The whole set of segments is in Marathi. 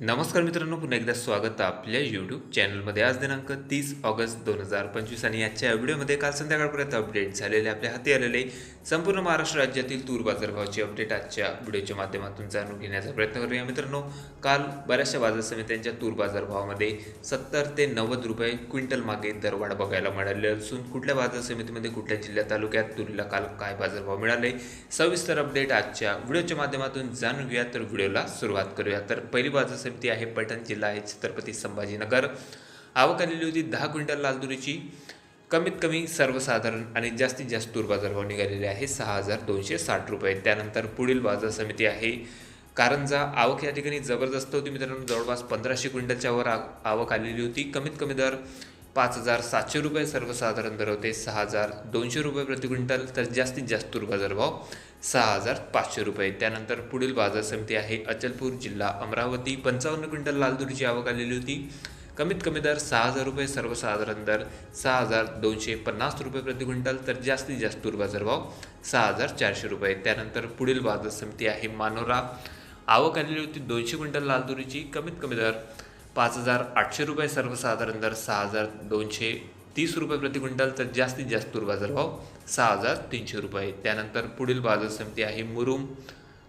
नमस्कार मित्रांनो पुन्हा एकदा स्वागत आपल्या यूट्यूब चॅनलमध्ये आज दिनांक तीस ऑगस्ट दोन हजार पंचवीस आणि आजच्या व्हिडिओमध्ये काल संध्याकाळपर्यंत अपडेट झालेले आपल्या हाती आलेले संपूर्ण महाराष्ट्र राज्यातील तूर बाजारभावाची अपडेट आजच्या व्हिडिओच्या माध्यमातून जाणून घेण्याचा प्रयत्न करूया. मित्रांनो काल बऱ्याचशा बाजार समित्यांच्या तूर बाजारभावामध्ये सत्तर ते नव्वद रुपये क्विंटल मागे दरवाढ बघायला मिळाले असून कुठल्या बाजार समितीमध्ये कुठल्या जिल्ह्या तालुक्यात तुरीला काल काय बाजारभाव मिळाले सविस्तर अपडेट आजच्या व्हिडिओच्या माध्यमातून जाणून घेऊया. तर व्हिडिओला सुरुवात करूया. तर पहिली बाजार समिती आहे पैठण जिल्हा आहे छत्रपती संभाजीनगर. आवक आलेली होती दहा क्विंटल लालदुरीची कमीत कमी सर्वसाधारण आणि जास्तीत जास्त तूर बाजारभाव निघालेले आहे सहा हजार दोनशे साठ रुपये. त्यानंतर पुढील बाजार समिती आहे कारंजा. आवक या ठिकाणी जबरदस्त होती मित्रांनो जवळपास पंधराशे क्विंटलच्या वर आवक आलेली होती. कमीत कमी दर पाच हजार सातशे रुपये सर्वसाधारण दर होते. सहा हजार दोनशे रुपये प्रति क्विंटल. तर जास्तीत जास्त तूर बाजारभाव सहा हजार पाचशे रुपये. त्यानंतर पुढील बाजार समिती आहे अचलपूर जिल्हा अमरावती. पंचावन्न क्विंटल लाल आवक आलेली होती. कमीत कमी दर सहा हजार रुपये सर्वसाधारण दर सहा हजार दोनशे पन्नास रुपये प्रति क्विंटल. तर जास्तीत जास्त तूर बाजारभाव सहा हजार चारशे रुपये. त्यानंतर पुढील बाजार समिती आहे मानोरा. आवक आलेली होती दोनशे क्विंटल लालदुरीची कमीत कमी दर पाच हजार आठशे रुपये सर्वसाधारण दर सहा हजार दोनशे तीस रुपये प्रति क्विंटल तर जास्तीत जास्त तूर बाजारभाव सहा हजार तीनशे रुपये. त्यानंतर पुढील बाजार समिती आहे मुरुम.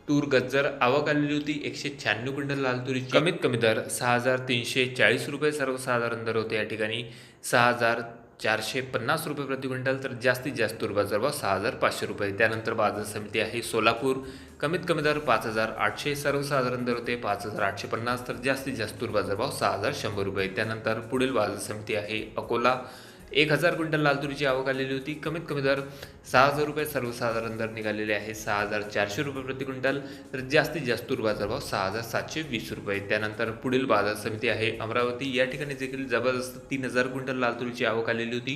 तूर गज्जर आवक आलेली होती एकशे शहाण्णव क्विंटल लाल तुरीची. कमीत कमी दर सहा हजार तीनशे चाळीस रुपये सर्वसाधारण दर होते या ठिकाणी. सहा हजार चारशे पन्नास रुपये प्रति क्विंटल तर जास्तीत जास्त तूर बाजारभाव सहा हजार पाचशे रुपये. त्यानंतर बाजार समिती आहे सोलापूर. कमीत कमी दर पाच हजार आठशे सर्वसाधारण दर होते पाच हजार आठशे पन्नास तर जास्तीत जास्त तूर बाजारभाव सहा हजार शंभर रुपये. त्यानंतर पुढील बाजार समिती आहे अकोला. एक हजार क्विंटल लाल तुरीची आवक आलेली होती. कमीत कमी दर सहा हजार रुपये सर्वसाधारण दर निघालेले आहे. सहा हजार चारशे रुपये प्रति क्विंटल तर जास्तीत जास्त तूर बाजारभाव सहा हजार सातशे वीस रुपये. त्यानंतर पुढील बाजार समिती आहे अमरावती. या ठिकाणी देखील जबरदस्त तीन हजार क्विंटल लाल तुरीची आवक आलेली होती.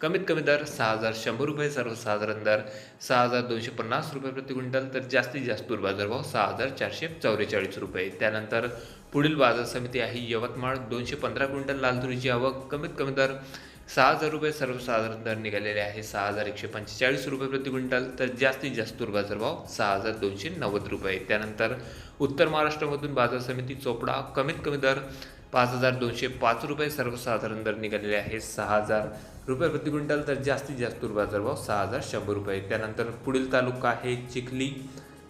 कमीत कमी दर सहा हजार शंभर रुपये सर्वसाधारण दर सहा हजार दोनशे पन्नास रुपये प्रति क्विंटल तर जास्तीत जास्त तूर बाजारभाव सहा हजार चारशे चौवेचाळीस रुपये. त्यानंतर पुढील बाजार समिती आहे यवतमाळ. दोनशे पंधरा क्विंटल लाल तुरीची आवक कमीत कमी दर सहा हजार रुपये सर्वसाधारण दर निघालेले आहे. सहा हजार एकशे पंचेचाळीस रुपये प्रति क्विंटल. तर जास्तीत जास्त तूर बाजारभाव सहा हजार दोनशे नव्वद रुपये. त्यानंतर उत्तर महाराष्ट्रामधून बाजार समिती चोपडा कमीत कमी दर पाच हजार दोनशे पाच रुपये सर्वसाधारण दर निघालेले आहे. सहा हजार रुपये प्रति क्विंटल. तर जास्तीत जास्त तूर बाजारभाव सहा हजार शंभर रुपये. त्यानंतर पुढील तालुका आहे चिखली.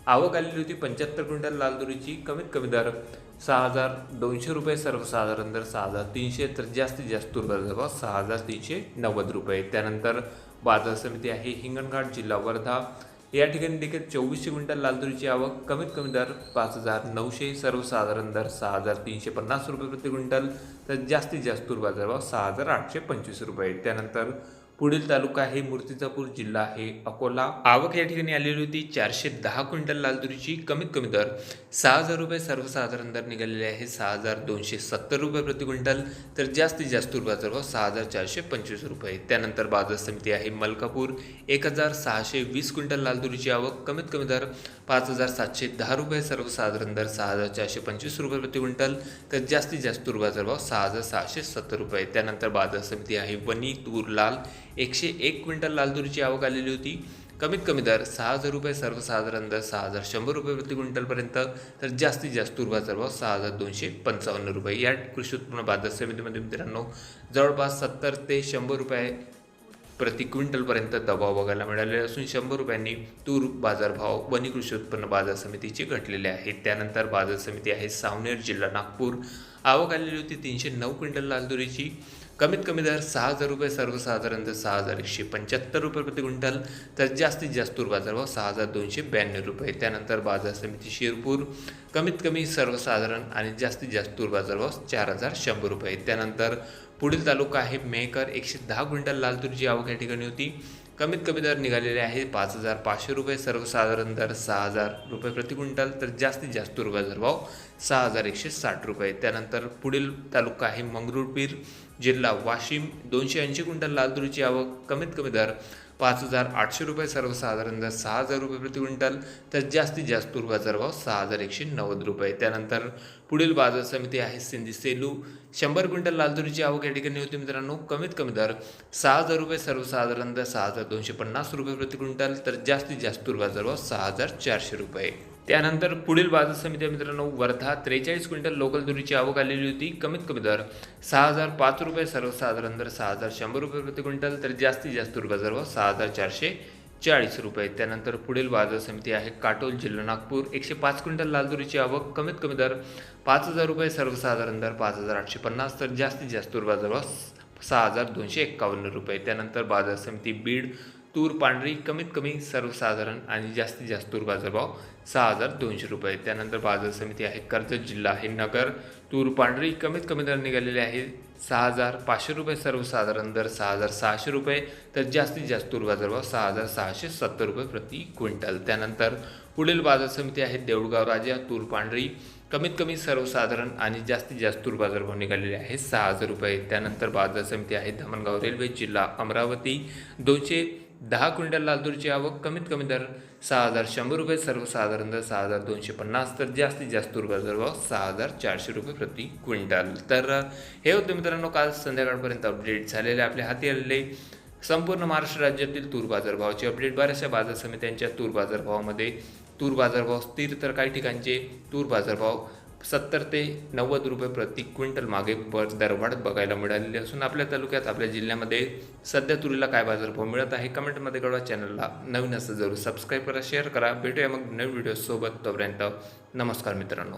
आवक आलेली होती पंच्याहत्तर क्विंटल. लाल तुरीची कमीत कमी दर सहा हजार दोनशे रुपये सर्वसाधारण दर सहा हजार तीनशे तर जास्तीत जास्त तूर बाजारभाव सहा हजार तीनशे नव्वद रुपये. त्यानंतर बाजार समिती आहे हिंगणघाट जिल्हा वर्धा. या ठिकाणी देखील चोवीसशे क्विंटल लाल तुरीची आवक कमीत कमी दर पाच हजार नऊशे सर्वसाधारण दर सहा हजार तीनशे पन्नास रुपये प्रति क्विंटल तर जास्तीत जास्त तूर बाजारभाव सहा हजार आठशे पंचवीस रुपये. त्यानंतर पुढील तालुका आहे मूर्तिजापूर जिल्हा आहे अकोला. आवक या ठिकाणी आलेली होती. चारशे दहा क्विंटल लाल तुरीची कमीत कमी दर सहा हजार रुपये सर्वसाधारण दर निघालेले आहे. सहा हजार दोनशे सत्तर रुपये प्रति क्विंटल तर जास्तीत जास्त बाजार भाव सहा हजार चारशे पंचवीस रुपये. त्यानंतर बाजार समिती आहे मलकापूर. एक हजार सहाशे वीस क्विंटल लाल तुरीची आवक कमीत कमी दर पाच हजार सातशे दहा रुपये सर्वसाधारण दर सहा हजार चारशे पंचवीस रुपये प्रति क्विंटल तर जास्तीत जास्त बाजार भाव सहा हजार सहाशे सत्तर रुपये. त्यानंतर बाजार समिती आहे वनी तूर लाल. एकशे एक क्विंटल लाल तुरीची आवक आलेली होती. कमीत कमी दर सहा हजार रुपये सर्वसाधारण दर सहा हजार शंभर रुपये प्रति क्विंटलपर्यंत तर जास्तीत जास्त तूर बाजारभाव सहा हजार दोनशे पंचावन्न रुपये. या कृषी उत्पन्न बाजार समितीमध्ये मित्रांनो जवळपास सत्तर ते शंभर रुपये प्रति क्विंटलपर्यंत दबाव बघायला मिळालेला असून शंभर रुपयांनी तूर बाजारभाव वनी कृषी उत्पन्न बाजार समितीचे घटलेले आहेत. त्यानंतर बाजार समिती आहे सावनेर जिल्हा नागपूर. आवक आलेली होती तीनशे नऊ क्विंटल लाल तुरीची कमीत कमी दर सहा हजार रुपये सर्वसाधारण दर सहा हजार एकशे पंच्याहत्तर रुपये प्रति क्विंटल तर जास्तीत जास्त तूर बाजारभाव सहा हजार दोनशे ब्याण्णव रुपये. त्यानंतर बाजार समिती शिरपूर कमीत कमी सर्वसाधारण आणि जास्तीत जास्त तूर बाजारभाव चार हजार शंभर रुपये. त्यानंतर पुढील तालुका आहे मेहकर एकशे दहा क्विंटल लाल तुरीची आवक या ठिकाणी होती. कमीत कमी दर निघालेले आहे पाच हजार पाचशे रुपये सर्वसाधारण दर सहा हजार रुपये प्रति क्विंटल तर जास्तीत जास्त तूर भाव सहा हजार एकशे साठ रुपये. त्यानंतर पुढील तालुका आहे मंगरुळपीर जिल्हा वाशिम दोनशे ऐंशी क्विंटल लाल तुरीची आवक कमीत कमी दर पाच हजार आठशे रुपये सर्वसाधारण दर सहा हजार रुपये प्रति क्विंटल तर जास्तीत जास्त तूर बाजारभाव सहा हजार एकशे नव्वद रुपये. त्यानंतर पुढील बाजार समिती आहे सिंधी सेलू. शंभर क्विंटल लालतुरीची आवक या ठिकाणी होती मित्रांनो. कमीत कमी दर सहा हजार रुपये सर्वसाधारण दर सहा हजार दोनशे पन्नास रुपये प्रति क्विंटल तर जास्तीत जास्त तूर बाजारभाव सहा हजार चारशे रुपये. त्यानंतर पुढील बाजार समिती मित्रांनो वर्धा. त्रेचाळीस क्विंटल लोकल दुरीची आवक आलेली होती. कमीत कमी दर सहा हजार पाच रुपये सर्वसाधारण दर सहा हजार शंभर रुपये प्रति क्विंटल तर जास्तीत जास्त दुर्गा सर्व सहा हजार चारशे चाळीस रुपये. त्यानंतर पुढील बाजार समिती आहे काटोल जिल्हा नागपूर. एकशे पाच क्विंटल लाल दुरीची आवक कमीत कमी दर पाच हजार रुपये सर्वसाधारण दर पाच हजार आठशे पन्नास तर जास्तीत जास्त दुर्गा सर्व सहा हजार दोनशे एक्कावन्न रुपये. त्यानंतर बाजार समिती बीड तूर पांढरी कमीत कमी सर्वसाधारण आणि जास्तीत जास्त तूर बाजारभाव सहा हजार दोनशे रुपये. त्यानंतर बाजार समिती आहे कर्जत जिल्हा आहे नगर. तूर पांढरी कमीत कमी दर निघालेले आहे सहा हजार पाचशे रुपये. सर्वसाधारण दर सहा हजार सहाशे रुपये. तर जास्तीत जास्त तूर बाजारभाव सहा हजार सहाशे सत्तर रुपये प्रति क्विंटल. त्यानंतर पुढील बाजार समिती आहे देऊळगाव राजा. तूर पांढरी कमीत कमी सर्वसाधारण आणि जास्तीत जास्त तूर बाजारभाव निघालेले आहे सहा हजार रुपये. त्यानंतर बाजार समिती आहे धामणगाव रेल्वे जिल्हा अमरावती. दोनशे दहा क्विंटल लालतूरची आवक कमीत कमी दर सहा हजार शंभर रुपये सर्वसाधारण दर सहा हजार दोनशे पन्नास तर जास्तीत जास्त तूर बाजारभाव सहा हजार चारशे रुपये प्रति क्विंटल. तर हे होते मित्रांनो काल संध्याकाळपर्यंत अपडेट झालेले आपल्या हाती आलेले संपूर्ण महाराष्ट्र राज्यातील तूर बाजारभावाचे अपडेट बऱ्याचशा बाजार समित्यांच्या तूर बाजारभावामध्ये तूर बाजारभाव स्थिर तर काही ठिकाणचे तूर बाजारभाव सत्तर ते नव्वद रुपये प्रति क्विंटल मागे पर दरवाढ बघायला मिळालेली असून आपल्या तालुक्यात आपल्या जिल्ह्यामध्ये सध्या तुरीला काय बाजारभाव मिळत आहे कमेंटमध्ये कळवा. चॅनलला नवीन असं जरूर सबस्क्राईब करा शेअर करा. भेटूया मग नवीन व्हिडिओसोबत तोपर्यंत नमस्कार मित्रांनो.